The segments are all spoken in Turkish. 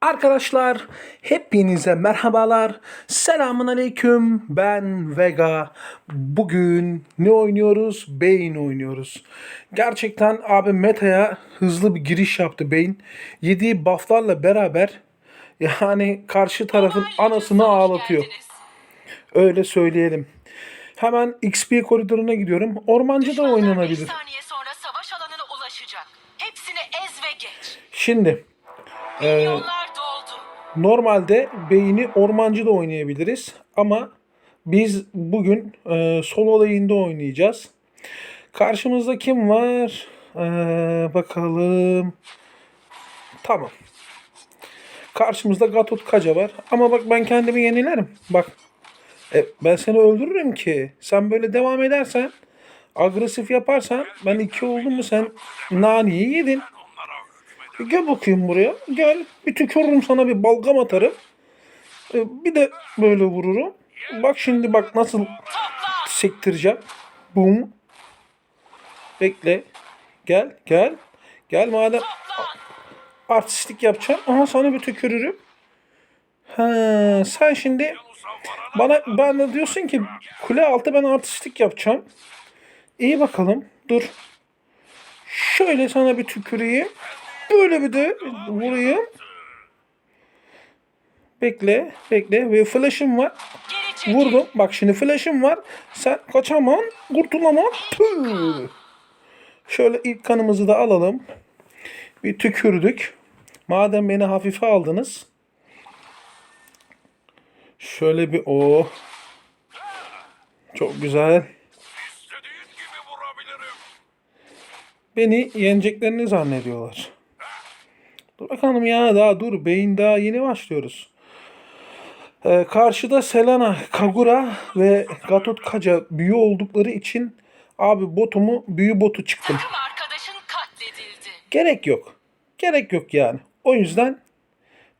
Arkadaşlar hepinize merhabalar. Selamun aleyküm. Ben Vega. Bugün ne oynuyoruz? Beyin oynuyoruz. Gerçekten abi meta'ya hızlı bir giriş yaptı Beyin. Yediği bufflarla beraber yani karşı tarafın anasını ağlatıyor. Öyle söyleyelim. Hemen XP koridoruna gidiyorum. Ormancı da oynanabilir. Şimdi doldu. Normalde beyni ormancı da oynayabiliriz ama biz bugün e, solo lane'de oynayacağız. Karşımızda kim var? E, bakalım. Tamam. Karşımızda Gatot Kaca var. Ama bak ben kendimi yenilerim. Bak. E, ben seni öldürürüm ki. Sen böyle devam edersen agresif yaparsan ben iki oldum mu sen naniyi yedin. Gel bakayım buraya. Gel. Bir tükürürüm sana bir balgam atarım. E, Bir de böyle vururum. Bak şimdi bak nasıl sektireceğim. Bum. Bekle. Gel. Gel. Gel madem artistlik yapacağım. Aha sana bir tükürürüm. Ha, sen şimdi bana ben de diyorsun ki kule altı ben artistlik yapacağım. İyi bakalım. Dur. Şöyle sana bir tüküreyim. Böyle bir de vurayım. Bekle, bekle. Ve flash'ım var. Vurdum. Bak şimdi flash'ım var. Sen kaçamam, kurtulamam. Tüh. Şöyle ilk kanımızı da alalım. Bir tükürdük. Madem beni hafife aldınız. Şöyle bir o. Çok güzel. Beni yeneceklerini zannediyorlar. Dur bakalım ya daha dur. Beyin daha yeni başlıyoruz. Ee, karşıda Selena, Kagura ve Gatot Kaca büyü oldukları için abi botumu büyü botu çıktım. Takım arkadaşın katledildi. Gerek yok. Gerek yok yani. O yüzden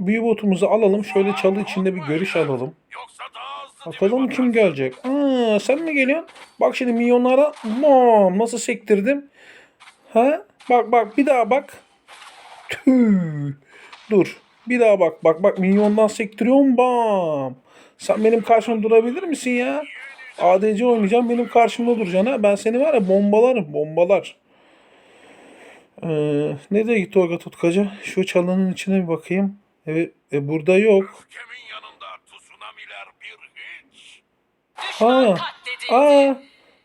büyü botumuzu alalım. Şöyle çalı içinde bir görüş alalım. Yoksa daha hızlı Bakalım kim gelecek. Aa, sen mi geliyorsun? Bak şimdi milyonlara bam, nasıl sektirdim. Ha? Bak bak bir daha bak. Tüh. Dur. Bir daha bak. Bak bak milyondan sektiriyorum bam. Sen benim karşımda durabilir misin ya? ADC oynayacağım benim karşımda duracaksın ha. Ben seni var ya bombalarım bombalar. Ee, nereye gitti o Gatotkaca? Şu çalının içine bir bakayım. Evet e, burada yok. Ha. Aa,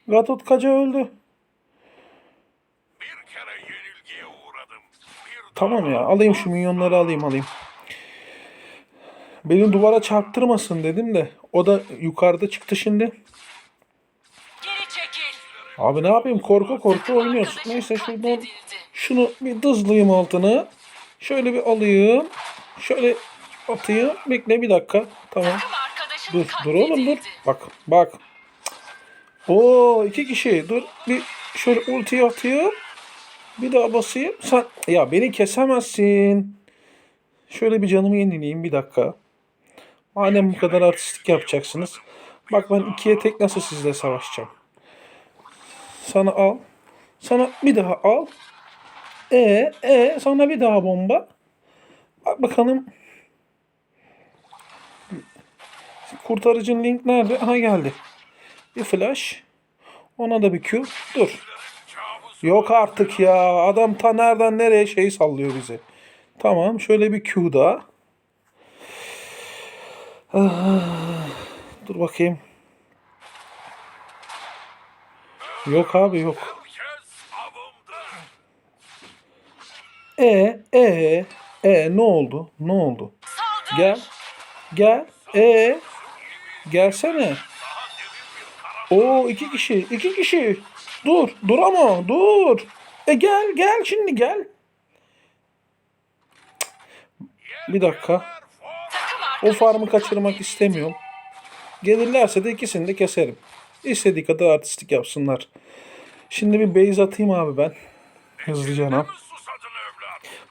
Gatotkaca öldü. Bir kere yenilgiye uğradım. Bir Tamam ya alayım şu milyonları alayım alayım. Beni duvara çarptırmasın dedim de o da yukarıda çıktı şimdi. Abi ne yapayım korku korku arkadaşın Neyse şuradan şunu bir dızlayayım altına. Şöyle bir alayım. Şöyle atayım. Bekle bir dakika. Tamam. Dur dur oğlum dur. Bak bak. Oo iki kişi. Dur bir şöyle ultiyi atayım. Bir daha basayım. Sen ya beni kesemezsin. Şöyle bir canımı yenileyim bir dakika. Madem bu kadar artistik yapacaksınız. Bak ben ikiye tek nasıl sizle savaşacağım. Sana al. Sana bir daha al. E e sana bir daha bomba. Bak bakalım. Kurtarıcın link nerede? Aha geldi. Bir flash. Ona da bir Q. Dur. Yok artık ya. Adam ta nereden nereye şey sallıyor bizi. Tamam. Şöyle bir Q Dur bakayım. Yok abi yok. E e e ne oldu? Ne oldu? Gel. Gel. E gelsene. O iki kişi. iki kişi. Dur. Dur ama. Dur. E gel gel şimdi gel. Bir dakika. O farmı kaçırmak istemiyorum. Gelirlerse de ikisini de keserim. İstediği kadar artistik yapsınlar. Şimdi bir base atayım abi ben. Hızlıca ne?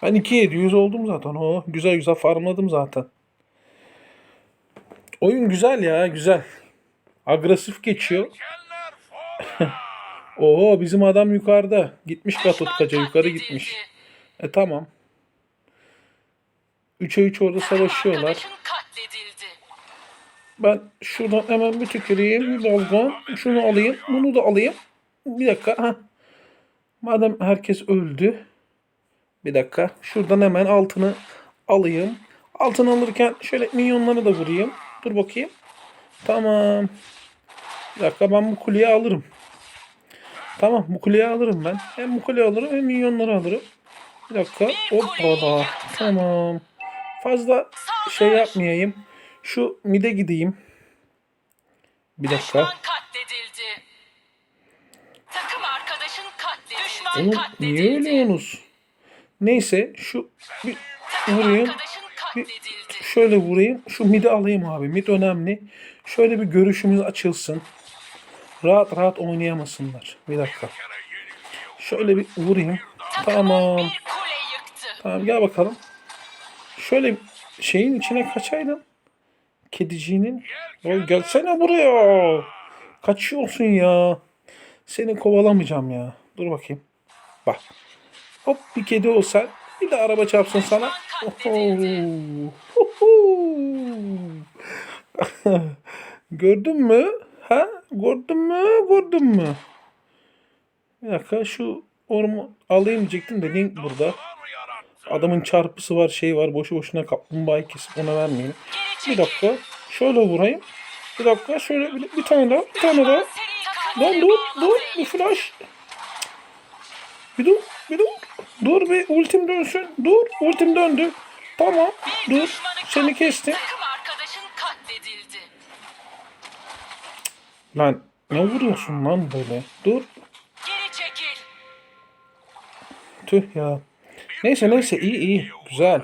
Ben 2700 oldum zaten. O güzel güzel farmladım zaten. Oyun güzel ya güzel. Agresif geçiyor. Oo bizim adam yukarıda. Gitmiş Düşman Gatot Kaca yukarı gitmiş. E tamam. 3'e 3 orada savaşıyorlar. Ben şuradan hemen bir tüküreyim. Bir balgam. Şunu alayım. Bunu da alayım. Bir dakika. Ha. Madem herkes öldü. Bir dakika. Şuradan hemen altını alayım. Altın alırken şöyle minyonları da vurayım. Dur bakayım. Tamam. Bir dakika ben bu kuleyi alırım. Tamam bu kuleyi alırım ben. Hem bu kuleyi alırım hem minyonları alırım. Bir dakika. Hoppala. Tamam. Fazla şey yapmayayım. Şu mide gideyim. Bir dakika. Oğlum niye ölüyorsunuz? Neyse şu bir vurayım. katledildi. Şöyle vurayım. Şu midi alayım abi. Mid önemli. Şöyle bir görüşümüz açılsın. Rahat rahat oynayamasınlar. Bir dakika. Şöyle bir vurayım. Tamam. Tamam gel bakalım. Şöyle şeyin içine kaçaydın. Kediciğinin. Ya gelsene buraya. Kaçıyorsun ya. Seni kovalamayacağım ya. Dur bakayım. Bak. Hop bir kedi olsa bir de araba çarpsın sana. Gördün mü? Ha? Gördün mü? Gördün mü? Bir dakika şu ormu alayım diyecektim de link burada. Adamın çarpısı var, şey var. Boşu boşuna kaplumbağayı kesip ona vermeyelim. Bir dakika. Şöyle vurayım. Bir dakika. Şöyle bir, bir tane daha. Bir tane daha. Lan dur. Dur. Bir flash. Bir dur. Bir dur. Dur bir ultim dönsün. Dur. Ultim döndü. Tamam. Dur. Seni kestim. Lan ne vuruyorsun lan böyle? Dur. Geri çekil. Tüh ya. Neyse neyse iyi iyi. Güzel.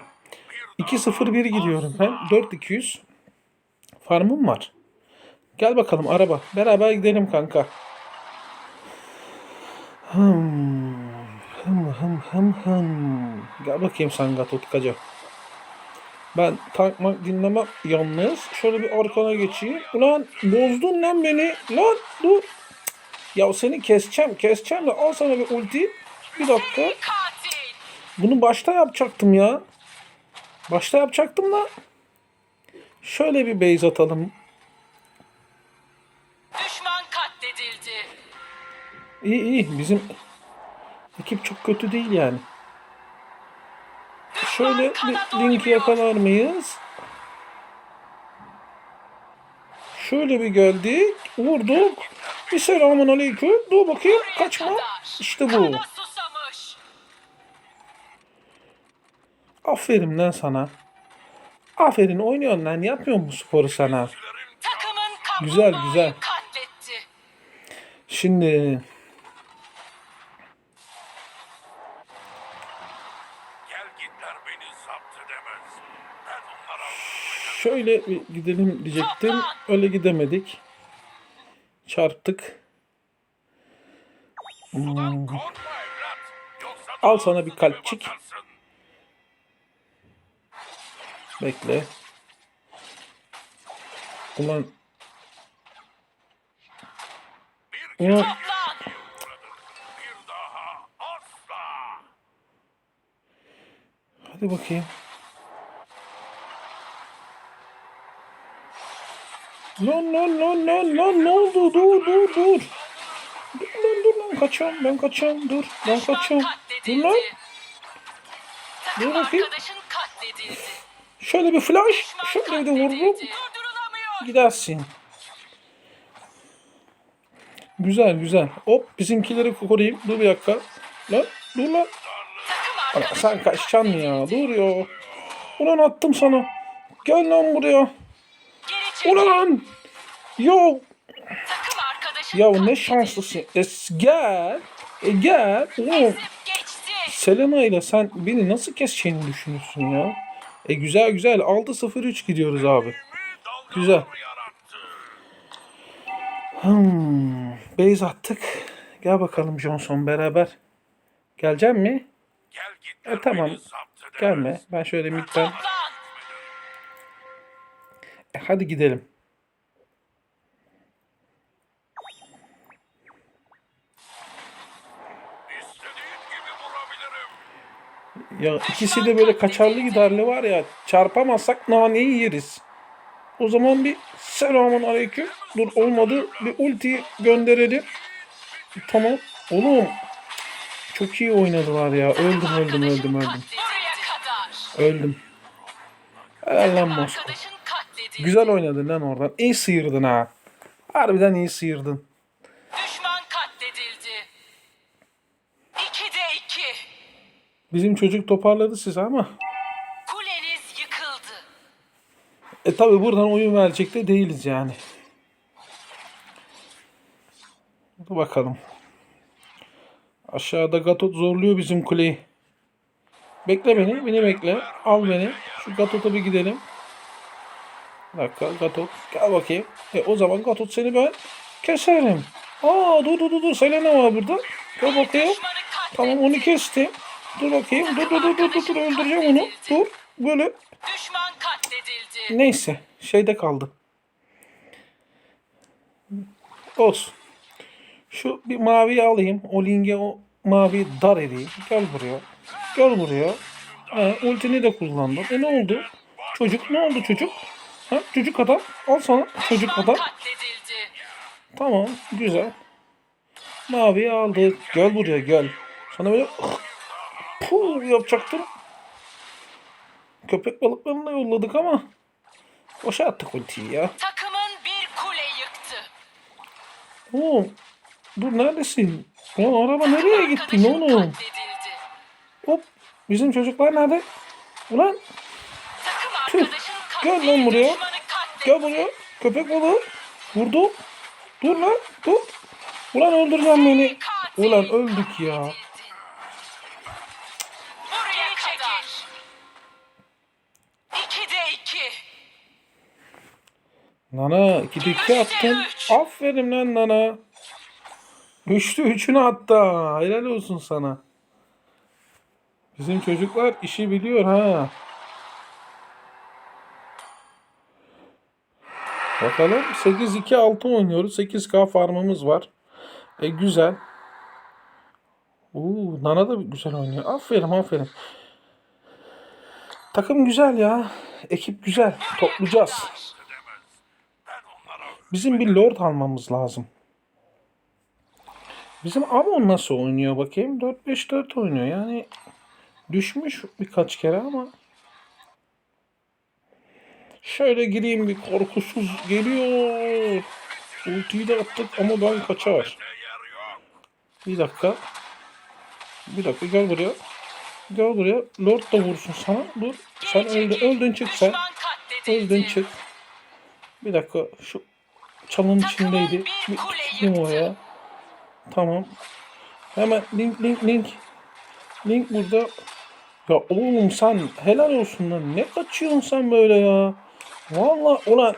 2-0-1 gidiyorum ben. 4-200. Farmım var. Gel bakalım araba. Beraber gidelim kanka. Hım. Hım hım hım hım. Gel bakayım Sangat Utkaca. Ben tank mank dinlemem yalnız. Şöyle bir arkana geçeyim. Ulan bozdun lan beni. Lan dur. Ya seni keseceğim keseceğim de al sana bir ulti. Bir dakika. Bunu başta yapacaktım ya. Başta yapacaktım da. Şöyle bir base atalım. Düşman katledildi. İyi iyi. Bizim ekip çok kötü değil yani. Şöyle bir link yakalar mıyız? Şöyle bir geldik. Vurduk. Bir selamun aleyküm. Dur bakayım. Kaçma. İşte bu. Aferin lan sana. Aferin oynuyorsun lan. Yapmıyor bu sporu sana. Güzel, güzel. Şimdi Gel gitler beni zapt edemez. Ben onlara Şöyle bir gidelim diyecektim. Öyle gidemedik. Çarptık. Yoksa Al sana bir kalpçik. Bekle. Ulan asla. hadi bakayım. Lan lan lan lan lan ne oldu? Dur dur dur. Dur lan dur lan kaçıyorum ben kaçıyorum dur. Ben kaçıyorum. Dur lan. Dur bakayım. Şöyle bir flash. Şöyle bir de vururum. Gidersin. Güzel güzel. Hop bizimkileri koruyayım. Dur bir dakika. Lan dur lan. Ana, sen kaçacaksın ya. Dur ya. Ulan attım sana. Gel lan buraya. Ulan. Yo. Takım arkadaşın Ya ne katledildi. şanslısın. E, gel. E, gel. Oğlum. Ezip geçti. Selena ile sen beni nasıl keseceğini düşünüyorsun ya? E güzel güzel. 6-0-3 gidiyoruz abi. Güzel. Hmm, base attık. Gel bakalım Johnson beraber. Gelecek mi? Gel E, tamam. Gelme. Ben şöyle midden. E, hadi gidelim. Ya ikisi de böyle kaçarlı giderli var ya. Çarpamazsak naneyi yeriz. O zaman bir selamun aleyküm. Dur olmadı. Bir ulti gönderelim. Tamam. Oğlum. Çok iyi oynadılar ya. Öldüm öldüm öldüm öldüm. Öldüm. Helal lan Moskova. Güzel oynadın lan oradan. İyi sıyırdın ha. Harbiden iyi sıyırdın. Düşman katledildi. İkide iki. Bizim çocuk toparladı sizi ama. Kuleniz yıkıldı. E tabi buradan oyun verecek de değiliz yani. Dur bakalım. Aşağıda Gatot zorluyor bizim kuleyi. Bekle beni, beni bekle. Al beni. Şu Gatot'a bir gidelim. Bir dakika Gatot. Gel bakayım. E o zaman Gatot seni ben keserim. Aa dur dur dur dur. Selena var burada. Gel bakayım. Tamam onu kestim. Dur bakayım. Dur dur dur dur dur, dur. öldüreceğim onu. Dur. Böyle Düşman katledildi. Neyse şeyde kaldı. Olsun. Şu bir maviyi alayım. O linge o mavi dar edeyim. Gel buraya. Gel buraya. Ha, ultini de kullandım. E ne oldu? Çocuk ne oldu çocuk? Ha, çocuk adam. Al sana çocuk adam. Tamam güzel. Maviyi aldık. Gel buraya gel. Sana böyle puh yapacaktım. Köpek balıklarını da yolladık ama boşa attık ultiyi ya. Takımın bir kule yıktı. Oğlum dur neredesin? Lan araba nereye gitti Arkadaşın oğlum? Hop bizim çocuklar nerede? Ulan Takım Tüh, gel lan buraya. Gel buraya köpek balığı. Vurdu. Dur lan dur. Ulan öldüreceğim beni. Ulan öldük ya. Nana 2'de 2 attın. Aferin lan Nana. 3'te 3'ünü hatta. Helal olsun sana. Bizim çocuklar işi biliyor ha. Bakalım 8-2-6 oynuyoruz. 8K farmımız var. E güzel. Uuu Nana da güzel oynuyor. Aferin aferin. Takım güzel ya. Ekip güzel. Toplayacağız. Bizim bir lord almamız lazım. Bizim Amon nasıl oynuyor bakayım? 4-5-4 oynuyor. Yani düşmüş birkaç kere ama şöyle gireyim bir korkusuz geliyor. Ultiyi de attık ama ben kaçar. Bir dakika. Bir dakika gel buraya. Gel buraya. Lord da vursun sana. Dur. Sen Geri öldün. çık sen. Öldün çık. Bir dakika şu çalın içindeydi. Bir tutayım oraya. Tamam. Hemen link link link. Link burada. Ya oğlum sen helal olsun lan. Ne kaçıyorsun sen böyle ya? Vallahi ulan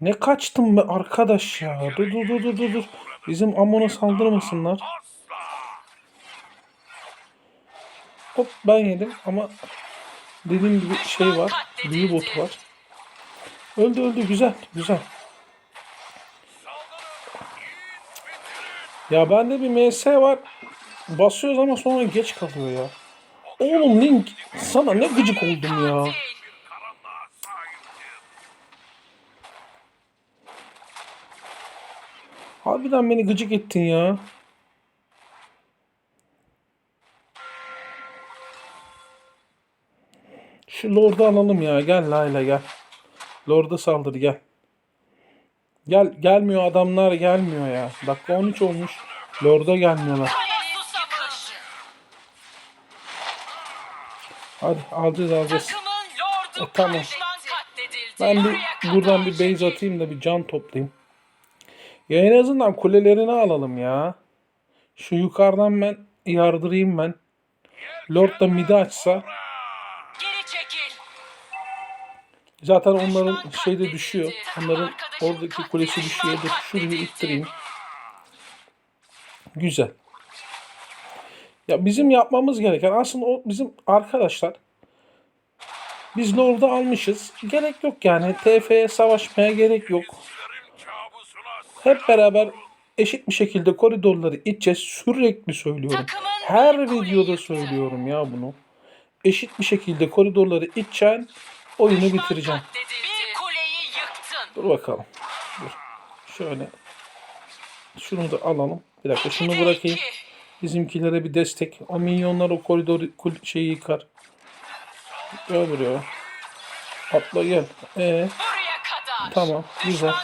ne kaçtın be arkadaş ya. Dur dur dur dur dur. Bizim Amon'a saldırmasınlar. Hop ben yedim ama dediğim gibi şey var. Büyü botu var. Öldü öldü güzel güzel. Ya bende bir MS var. Basıyoruz ama sonra geç kalıyor ya. Oğlum Link sana ne gıcık oldum ya. Harbiden beni gıcık ettin ya. Şu Lord'u alalım ya. Gel Layla gel. Lord'a saldır gel. Gel gelmiyor adamlar gelmiyor ya. Dakika 13 olmuş. Lord'a gelmiyorlar. Hadi alacağız alacağız. E, tamam. Ben bir buradan bir base atayım da bir can toplayayım. Ya en azından kulelerini alalım ya. Şu yukarıdan ben yardırayım ben. Lord da midi açsa zaten onların şeyde düşüyor. Onların oradaki kulesi düşüyor. Dur şurayı ittireyim. Güzel. Ya bizim yapmamız gereken aslında o bizim arkadaşlar biz Lord'u almışız. Gerek yok yani. TF'ye savaşmaya gerek yok. Hep beraber eşit bir şekilde koridorları içeceğiz. Sürekli söylüyorum. Her videoda söylüyorum ya bunu. Eşit bir şekilde koridorları içeceksin, oyunu yıktın. Dur bakalım. Dur. Şöyle. Şunu da alalım. Bir dakika şunu bırakayım. Bizimkilere bir destek. O minyonlar o koridor kul- şeyi yıkar. Gel buraya. Atla gel. Ee. Tamam, güzel.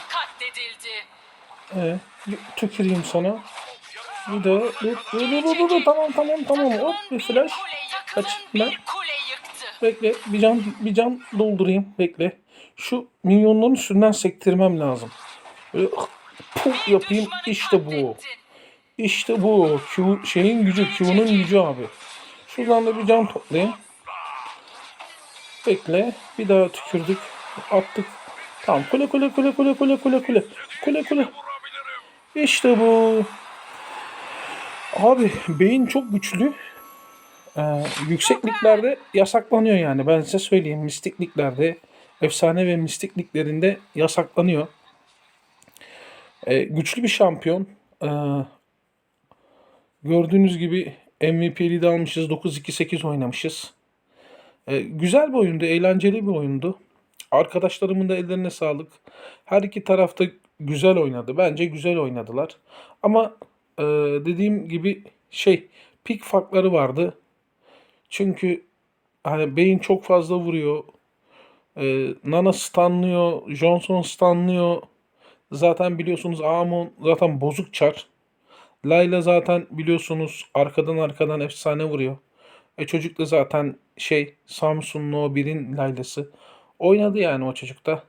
Ee, bir tüküreyim sana. Bir de dur, dur, dur, dur, tamam tamam tamam. Hop bir flash. Kaç ben. Bekle bir can bir can doldurayım. Bekle. Şu minyonların üstünden sektirmem lazım. Böyle puf yapayım. İşte bu. İşte bu. Q, şeyin gücü. Q'nun gücü abi. Şuradan da bir can toplayayım. Bekle. Bir daha tükürdük. Attık. Tamam. Kule kule kule kule kule kule kule. Kule kule. İşte bu. Abi beyin çok güçlü. Ee, yüksekliklerde yasaklanıyor yani. Ben size söyleyeyim. Mistikliklerde, efsane ve mistikliklerinde yasaklanıyor. Ee, güçlü bir şampiyon. Ee, gördüğünüz gibi MVP'li de almışız. 9-2-8 oynamışız. Ee, güzel bir oyundu. Eğlenceli bir oyundu. Arkadaşlarımın da ellerine sağlık. Her iki tarafta güzel oynadı. Bence güzel oynadılar. Ama e, dediğim gibi şey pik farkları vardı. Çünkü hani Beyin çok fazla vuruyor. E, Nana stunlıyor. Johnson stunlıyor. Zaten biliyorsunuz Amon zaten bozuk çar. Layla zaten biliyorsunuz arkadan arkadan efsane vuruyor. E çocuk da zaten şey Samsun No 1'in Layla'sı. Oynadı yani o çocuk da.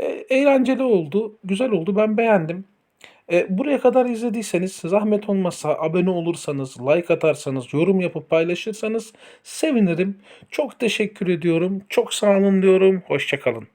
E, eğlenceli oldu. Güzel oldu. Ben beğendim. E, buraya kadar izlediyseniz zahmet olmazsa abone olursanız, like atarsanız, yorum yapıp paylaşırsanız sevinirim. Çok teşekkür ediyorum. Çok sağ olun diyorum. Hoşçakalın.